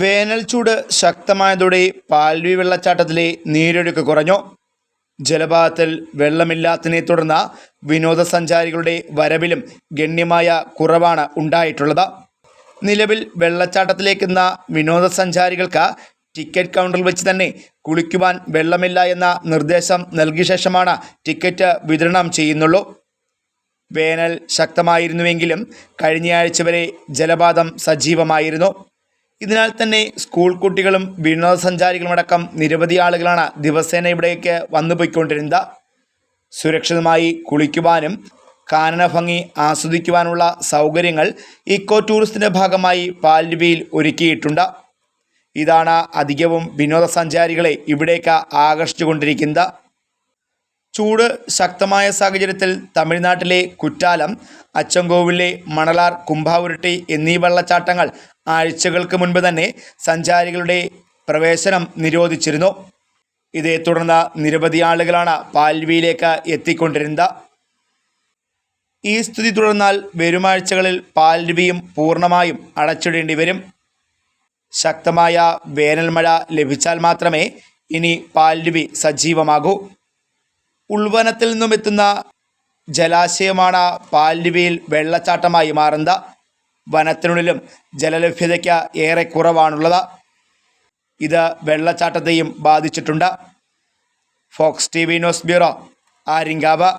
വേനൽ ചൂട് ശക്തമായതോടെ പാൽവി വെള്ളച്ചാട്ടത്തിലെ നീരൊഴുക്ക് കുറഞ്ഞു. ജലപാതത്തിൽ വെള്ളമില്ലാത്തതിനെ തുടർന്ന് വിനോദസഞ്ചാരികളുടെ വരവിലും ഗണ്യമായ കുറവാണ് ഉണ്ടായിട്ടുള്ളത്. നിലവിൽ വെള്ളച്ചാട്ടത്തിലേക്കെന്ന വിനോദസഞ്ചാരികൾക്ക് ടിക്കറ്റ് കൗണ്ടറിൽ വെച്ച് തന്നെ കുളിക്കുവാൻ വെള്ളമില്ല എന്ന നിർദ്ദേശം നൽകിയ ശേഷമാണ് ടിക്കറ്റ് വിതരണം ചെയ്യുന്നുള്ളൂ. വേനൽ ശക്തമായിരുന്നുവെങ്കിലും കഴിഞ്ഞയാഴ്ച വരെ ജലപാതം സജീവമായിരുന്നു. ഇതിനാൽ തന്നെ സ്കൂൾ കുട്ടികളും വിനോദസഞ്ചാരികളുമടക്കം നിരവധി ആളുകളാണ് ദിവസേന ഇവിടേക്ക് വന്നു പോയിക്കൊണ്ടിരുന്നത്. സുരക്ഷിതമായി കുളിക്കുവാനും കാനന ഭംഗി ആസ്വദിക്കുവാനുള്ള സൗകര്യങ്ങൾ ഇക്കോ ടൂറിസത്തിന്റെ ഭാഗമായി പാൽരുവിയിൽ ഒരുക്കിയിട്ടുണ്ട്. ഇതാണ് അധികവും വിനോദസഞ്ചാരികളെ ഇവിടേക്ക് ആകർഷിച്ചുകൊണ്ടിരിക്കുന്നത്. ചൂട് ശക്തമായ സാഹചര്യത്തിൽ തമിഴ്നാട്ടിലെ കുറ്റാലം അച്ചൻകോവിലെ മണലാർ കുംഭാവുരട്ടി എന്നീ വെള്ളച്ചാട്ടങ്ങൾ ആഴ്ചകൾക്ക് മുൻപ് തന്നെ സഞ്ചാരികളുടെ പ്രവേശനം നിരോധിച്ചിരുന്നു. ഇതേ തുടർന്ന് നിരവധി ആളുകളാണ് പാൽവിയിലേക്ക് എത്തിക്കൊണ്ടിരുന്നത്. ഈ സ്ഥിതി തുടർന്നാൽ വരുമാഴ്ചകളിൽ പാൽരുവിയും പൂർണമായും അടച്ചിടേണ്ടി വരും. ശക്തമായ വേനൽമഴ ലഭിച്ചാൽ മാത്രമേ ഇനി പാൽരുവി സജീവമാകൂ ഉൾവനത്തിൽ നിന്നും എത്തുന്ന ജലാശയമാണ് പാൽരുവിയിൽ വെള്ളച്ചാട്ടമായി മാറുന്നത് വനത്തിനുള്ളിലും ജലലഭ്യതയ്ക്ക് ഏറെ കുറവാണുള്ളത്. ഇത് വെള്ളച്ചാട്ടത്തെയും ബാധിച്ചിട്ടുണ്ട്. Fox T V news bureau Aryankavu.